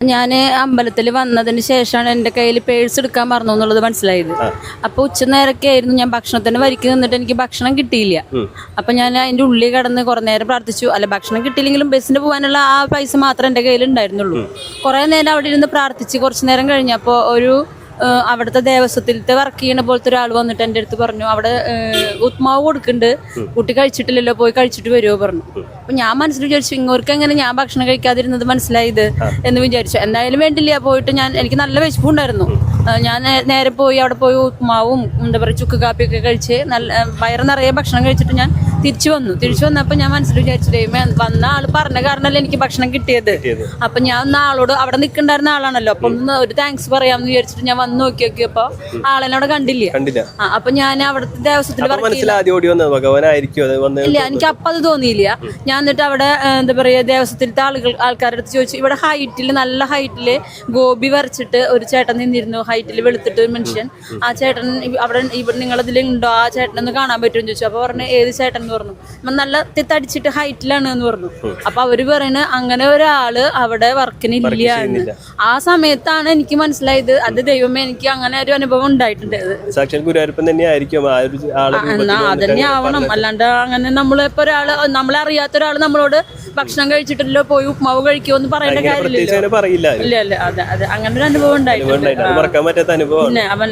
ഞാൻ അമ്പലത്തിൽ വന്നതിന് ശേഷമാണ് എന്റെ കയ്യിൽ പേഴ്സ് എടുക്കാൻ മറന്നു എന്നുള്ളത് മനസ്സിലായത്. അപ്പോൾ ഉച്ചനേരൊക്കെ ആയിരുന്നു ഞാൻ ഭക്ഷണത്തിന് വരിക്ക് നിന്നിട്ട് എനിക്ക് ഭക്ഷണം കിട്ടിയില്ല. അപ്പം ഞാൻ അതിന്റെ ഉള്ളിൽ കിടന്ന് കുറേ നേരം പ്രാർത്ഥിച്ചു. അല്ല ഭക്ഷണം കിട്ടിയില്ലെങ്കിലും ബസ്സിന് പോകാനുള്ള ആ പൈസ മാത്രമേ എന്റെ കയ്യിൽ ഉണ്ടായിരുന്നുള്ളൂ കുറേ നേരം അവിടെ ഇരുന്ന് പ്രാർത്ഥിച്ച് കുറച്ച് നേരം കഴിഞ്ഞപ്പോൾ ഒരു അവിടുത്തെ ദേവസ്വത്തിലത്തെ വർക്ക് ചെയ്യണ പോലത്തെ ഒരാൾ വന്നിട്ട് എന്റെ അടുത്ത് പറഞ്ഞു അവിടെ ഉത്മാവ് ഉപ്മാവ് കൊടുക്കുന്നുണ്ട്. കുട്ടി കഴിച്ചിട്ടില്ലല്ലോ പോയി കഴിച്ചിട്ട് വരുമോ പറഞ്ഞു. അപ്പൊ ഞാൻ മനസ്സിൽ വിചാരിച്ചു ഇങ്ങോർക്ക് എങ്ങനെ ഞാൻ ഭക്ഷണം കഴിക്കാതിരുന്നത് മനസ്സിലായത്? എന്ന് വിചാരിച്ചു. എന്തായാലും വേണ്ടില്ല പോയിട്ട് ഞാൻ എനിക്ക് നല്ല വിശപ്പുണ്ടായിരുന്നു. ഉണ്ടായിരുന്നു ഞാൻ നേരെ പോയി അവിടെ പോയി ഉത്മാവും എന്താ പറയുക ചുക്ക് കാപ്പിയൊക്കെ കഴിച്ച് നല്ല വയറ് നിറയെ ഭക്ഷണം കഴിച്ചിട്ട് ഞാൻ തിരിച്ചു വന്നു. തിരിച്ചു വന്നപ്പോൾ ഞാൻ മനസ്സിൽ വിചാരിച്ചു ദൈവമേ വന്ന ആൾ പറഞ്ഞ കാരണല്ലേ എനിക്ക് ഭക്ഷണം കിട്ടിയത്? അപ്പൊ ഞാൻ ഒന്ന് ആളോട് അവിടെ നിൽക്കണ്ടായിരുന്ന ആളാണല്ലോ. അപ്പൊ ഒന്ന് ഒരു താങ്ക്സ് പറയാമെന്ന് വിചാരിച്ചിട്ട് ഞാൻ വന്ന് നോക്കി നോക്കിയപ്പോ ആളെന്നെ അവിടെ കണ്ടില്ല. അപ്പൊ ഞാൻ അവിടുത്തെ ദേവസ്വത്തിൽ ഇല്ല എനിക്ക് അപ്പൊ അത് തോന്നിയില്ല. ഞാൻ എന്നിട്ട് അവിടെ എന്താ പറയാ ദേവസ്വത്തിലത്തെ ആളുകൾ ആൾക്കാരുടെ അടുത്ത് ചോദിച്ചു. ഇവിടെ ഹൈറ്റിൽ നല്ല ഹൈറ്റിൽ ഗോപി വരച്ചിട്ട് ഒരു ചേട്ടൻ നിന്നിരുന്നു. ഹൈറ്റിൽ വെളുത്തിട്ട് ഒരു മനുഷ്യൻ. ആ ചേട്ടൻ അവിടെ ഇവിടെ നിങ്ങളതിൽ ഉണ്ടോ? ആ ചേട്ടനൊന്ന് കാണാൻ പറ്റുമെന്ന് ചോദിച്ചു. അപ്പൊ പറഞ്ഞു ഏത് ചേട്ടൻ എന്ന് പറഞ്ഞു. "ഉം, നല്ല തിത്തടിച്ചിട്ട് ഹൈറ്റിലാണ് എന്ന് പറഞ്ഞു. അപ്പൊ അവർ പറയുന്നത് അങ്ങനെ ഒരാൾ അവിടെ വർക്കിന് ഇല്ല എന്ന്. ആ സമയത്താണ് എനിക്ക് മനസ്സിലായത്. അത് ദൈവമേ എനിക്ക് അങ്ങനെ ഒരു അനുഭവം ഉണ്ടായിട്ടുണ്ട്. സാക്ഷാൽ ഗുരുവായൂരപ്പൻ തന്നെ ആയിരിക്കും എന്നാ അതന്നെ ആവണം. അല്ലാണ്ട് അങ്ങനെ നമ്മളിപ്പോ ഒരാൾ നമ്മളെ അറിയാത്ത ഒരാൾ നമ്മളോട് ഭക്ഷണം കഴിച്ചിട്ടില്ലോ പോയി ഉപ്മാവ് കഴിക്കുമോ എന്ന് പറയേണ്ട കാര്യമില്ല അങ്ങനെ പറയില്ല. ഇല്ല ഇല്ല. അതെ അതെ അങ്ങനെ ഒരു അനുഭവം ഉണ്ടായിട്ടുണ്ട്. മറക്കാൻ പറ്റാത്ത അവൻ